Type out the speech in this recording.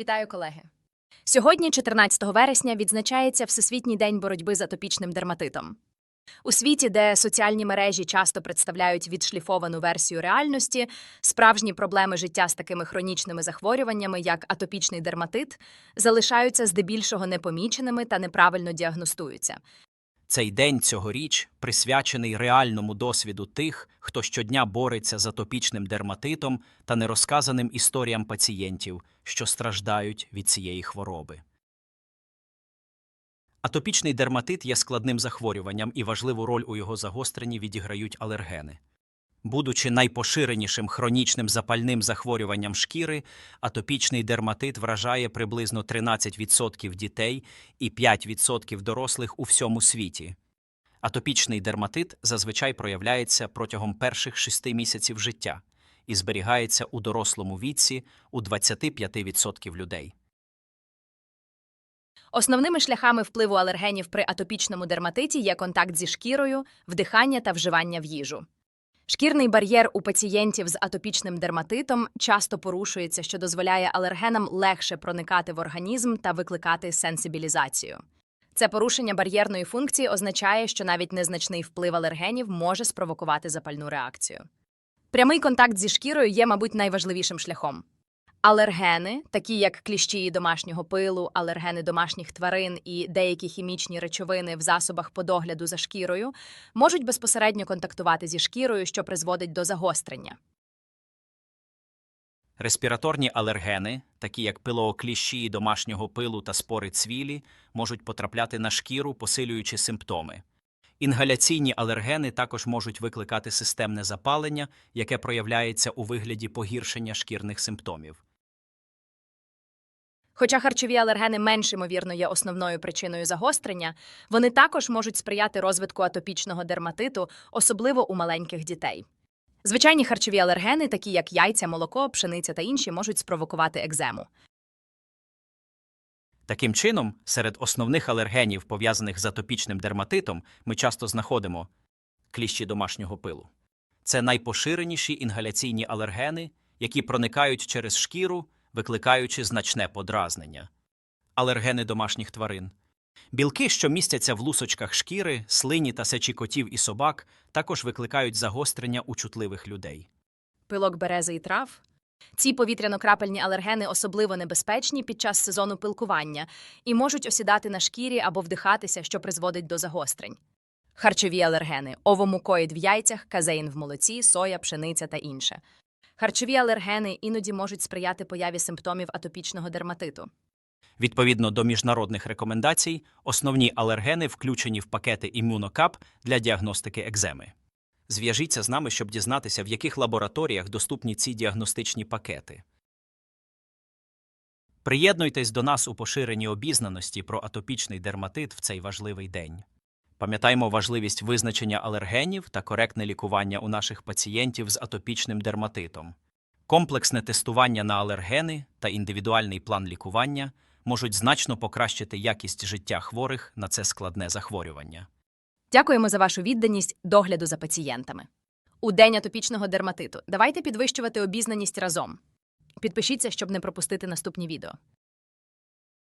Вітаю, колеги. Сьогодні, 14 вересня, відзначається Всесвітній день боротьби з атопічним дерматитом. У світі, де соціальні мережі часто представляють відшліфовану версію реальності, справжні проблеми життя з такими хронічними захворюваннями, як атопічний дерматит, залишаються здебільшого непоміченими та неправильно діагностуються. Цей день цьогоріч присвячений реальному досвіду тих, хто щодня бореться з атопічним дерматитом та нерозказаним історіям пацієнтів, що страждають від цієї хвороби. Атопічний дерматит є складним захворюванням і важливу роль у його загостренні відіграють алергени. Будучи найпоширенішим хронічним запальним захворюванням шкіри, атопічний дерматит вражає приблизно 13% дітей і 5% дорослих у всьому світі. Атопічний дерматит зазвичай проявляється протягом перших 6 місяців життя і зберігається у дорослому віці у 25% людей. Основними шляхами впливу алергенів при атопічному дерматиті є контакт зі шкірою, вдихання та вживання в їжу. Шкірний бар'єр у пацієнтів з атопічним дерматитом часто порушується, що дозволяє алергенам легше проникати в організм та викликати сенсибілізацію. Це порушення бар'єрної функції означає, що навіть незначний вплив алергенів може спровокувати запальну реакцію. Прямий контакт зі шкірою є, мабуть, найважливішим шляхом. Алергени, такі як кліщі домашнього пилу, алергени домашніх тварин і деякі хімічні речовини в засобах по догляду за шкірою, можуть безпосередньо контактувати зі шкірою, що призводить до загострення. Респіраторні алергени, такі як пилоокліщі домашнього пилу та спори цвілі, можуть потрапляти на шкіру, посилюючи симптоми. Інгаляційні алергени також можуть викликати системне запалення, яке проявляється у вигляді погіршення шкірних симптомів. Хоча харчові алергени менш ймовірно є основною причиною загострення, вони також можуть сприяти розвитку атопічного дерматиту, особливо у маленьких дітей. Звичайні харчові алергени, такі як яйця, молоко, пшениця та інші, можуть спровокувати екзему. Таким чином, серед основних алергенів, пов'язаних з атопічним дерматитом, ми часто знаходимо кліщі домашнього пилу. Це найпоширеніші інгаляційні алергени, які проникають через шкіру, викликаючи значне подразнення. Алергени домашніх тварин. Білки, що містяться в лусочках шкіри, слині та сечі котів і собак, також викликають загострення у чутливих людей. Пилок берези і трав. Ці повітряно-крапельні алергени особливо небезпечні під час сезону пилкування і можуть осідати на шкірі або вдихатися, що призводить до загострень. Харчові алергени овомукоїд в яйцях, казеїн в молоці, соя, пшениця та інше. Харчові алергени іноді можуть сприяти появі симптомів атопічного дерматиту. Відповідно до міжнародних рекомендацій, основні алергени включені в пакети імунокап для діагностики екземи. Зв'яжіться з нами, щоб дізнатися, в яких лабораторіях доступні ці діагностичні пакети. Приєднуйтесь до нас у поширенні обізнаності про атопічний дерматит в цей важливий день. Пам'ятаймо важливість визначення алергенів та коректне лікування у наших пацієнтів з атопічним дерматитом. Комплексне тестування на алергени та індивідуальний план лікування можуть значно покращити якість життя хворих на це складне захворювання. Дякуємо за вашу відданість догляду за пацієнтами. У день атопічного дерматиту давайте підвищувати обізнаність разом. Підпишіться, щоб не пропустити наступні відео.